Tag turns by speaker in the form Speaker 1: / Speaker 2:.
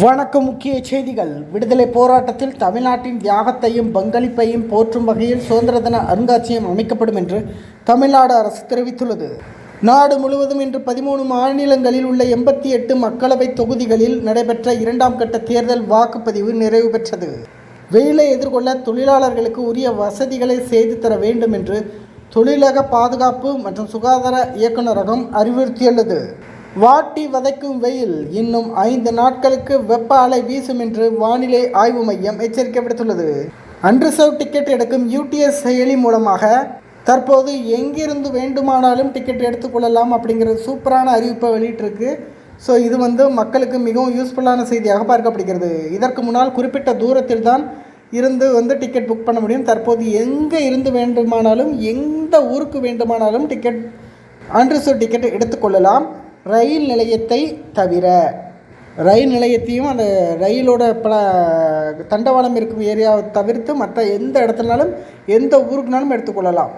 Speaker 1: வணக்கம் முக்கிய செய்திகள். விடுதலை போராட்டத்தில் தமிழ்நாட்டின் தியாகத்தையும் பங்களிப்பையும் போற்றும் வகையில் சுதந்திர தின அருங்காட்சியகம் அமைக்கப்படும் என்று தமிழ்நாடு அரசு தெரிவித்துள்ளது. நாடு முழுவதும் இன்று பதிமூணு மாநிலங்களில் உள்ள எண்பத்தி எட்டு மக்களவை தொகுதிகளில் நடைபெற்ற இரண்டாம் கட்ட தேர்தல் வாக்குப்பதிவு நிறைவு பெற்றது. வெயிலை எதிர்கொள்ள தொழிலாளர்களுக்கு உரிய வசதிகளை செய்து தர வேண்டும் என்று தொழிலக பாதுகாப்பு மற்றும் சுகாதார இயக்குநரகம் அறிவுறுத்தியுள்ளது. வாட்டி வதைக்கும் வெயில் இன்னும் ஐந்து நாட்களுக்கு வெப்ப அலை வீசும் என்று வானிலை ஆய்வு மையம் எச்சரிக்கை விடுத்துள்ளது அன்ரிசர்வ் டிக்கெட் எடுக்கும் யூடிஎஸ் செயலி மூலமாக தற்போது எங்கிருந்து வேண்டுமானாலும் டிக்கெட் எடுத்துக்கொள்ளலாம் அப்படிங்கிற சூப்பரான அறிவிப்பை வெளியிட்டிருக்கு. ஸோ இது வந்து மக்களுக்கு மிகவும் யூஸ்ஃபுல்லான செய்தியாக பார்க்கப்படுகிறது. இதற்கு முன்னால் குறிப்பிட்ட தூரத்தில் தான் இருந்து வந்து டிக்கெட் புக் பண்ண முடியும். தற்போது எங்கே இருந்து வேண்டுமானாலும் எந்த ஊருக்கு வேண்டுமானாலும் டிக்கெட் அன்ரிசர்வ் டிக்கெட் எடுத்துக்கொள்ளலாம் ரயில் நிலையத்தை தவிர ரயில் நிலையத்தையும் அந்த ரயிலோட பல தண்டவாளம் இருக்கும் ஏரியாவை தவிர்த்து மற்ற எந்த இடத்துலனாலும் எந்த ஊருக்குனாலும் எடுத்துக்கொள்ளலாம்.